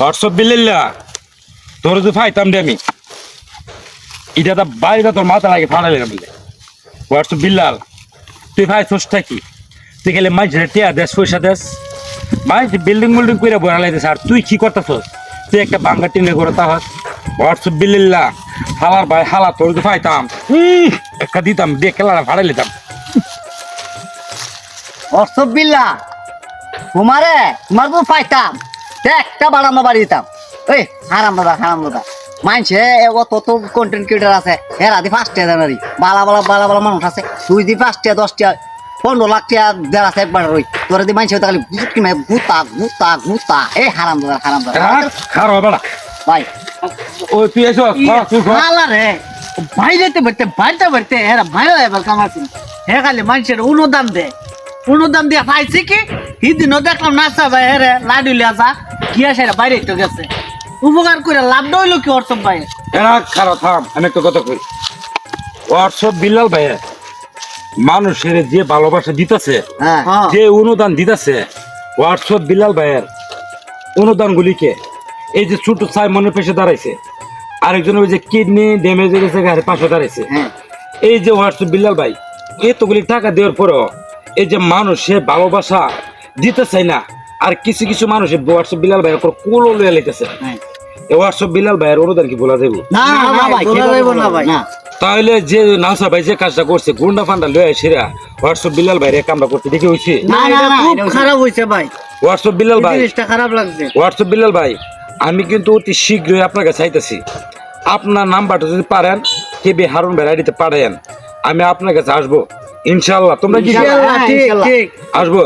WhatsApp বিল্লিল্লা তোর তো ফাইতাম রে আমি। এটা তো বাড়িটা তোর মাথা লাগে ফাড়ালে না বলে হোয়াটসঅ্যাপ বিল্লাল, তুই ভাই সোসটা কি? তুই গেলে মাঝ টিয়া দেশ, পয়সা দেশ। মাঝ বিল্ডিং বিল্ডিং করে বয়া লাইতেছ আর তুই কি করতেছস? তুই একটা বাঙ্গা টিনে করে তাহস হোয়াটসঅ্যাপ বিল্লিল্লা হালার ভাই, হালা, তোর তো ফাইতাম। একটা দিতাম, দিয়ে কেলারা ফাড়াই লিতাম। অসবিল্লা তোমারে, তোমার তো পাইতাম তে একটা বাড়ানো বাড়ি দিতাম। ওই হারাম দাদা হারাম দাদা। মানছে অত তো কন্টেন্ট ক্রিয়েটার আছে। এরা দি পাঁচ টাকা জানারি বালা বালা বালা বালা মানুষ আছে। দুই দি পাঁচ টাকা দশ টাকা পনেরো লাখ টাকা দেড় আছে একবার ওই তোরা দি মানছে তাহলে গুত কিনে গুতা গুতা গুতা এই হারাম দাদা হারাম দাদা। খারো বেড়া। ভাই ও তুই এসো তুই খা। রে। বাইরেতে বেরতে বাইরে এরা বাইরে এবার কামাচ্ছি হে খালি মানুষের অনুদান দে। অনুদান দিয়ে পাইছে কি? হিদিনও দেখলাম নাচা ভাই হেরে লাডু লিয়াছা কি আসে বাইরে তো গেছে। উপকার করে লাভ হইল কি অর্থ ভাই? এরা খারো থাম আমি একটা কথা কই। হোয়াটসঅ্যাপ বিল্লাল ভাই মানুষের যে ভালোবাসা দিতেছে হ্যাঁ। যে অনুদান দিতেছে হোয়াটসঅ্যাপ বিল্লাল ভাইয়ের অনুদান গুলিকে এই যে ছোট ছাই মনে পেশে দাঁড়াইছে আরেকজন ওই যে কিডনি ড্যামেজ হয়ে গেছে গাড়ির পাশে দাঁড়াইছে। হ্যাঁ। এই যে হোয়াটসঅ্যাপ বিল্লাল ভাই এতগুলি টাকা দেওয়ার পরও এই যে মানুষে ভালোবাসা দিতে চায় না। আর কিছু কিছু মানুষ হোয়াটসঅ্যাপ বিলাল ভাইয়ের উপর কোলো লইয়া লাইতেছে। হ্যাঁ। হোয়াটসঅ্যাপ বিলাল ভাইয়ের অনুদান কি বলা যাবে না না ভাই বলা যাইবো না ভাই। না তাহলে যে নাসা ভাই যে কাজটা করছে গুন্ডা ফান্ডা লয়ে সেরা হোয়াটসঅ্যাপ বিলাল ভাইয়ের কামটা করতে দেখে হয়েছে না না, না, খুব খারাপ হয়েছে ভাই। হোয়াটসঅ্যাপ বিলাল ভাই। জিনিসটা খারাপ লাগছে। হোয়াটসঅ্যাপ বিলাল ভাই আমি কিন্তু অতি শীঘ্রই আপনাকে চাইতেছি আপনার নাম্বারটা যদি পারেন কেবি হারুন ভাই আইডিতে পারেন আমি আপনার কাছে আসব। ইনশাল্লাহ তোমরা কি আসব?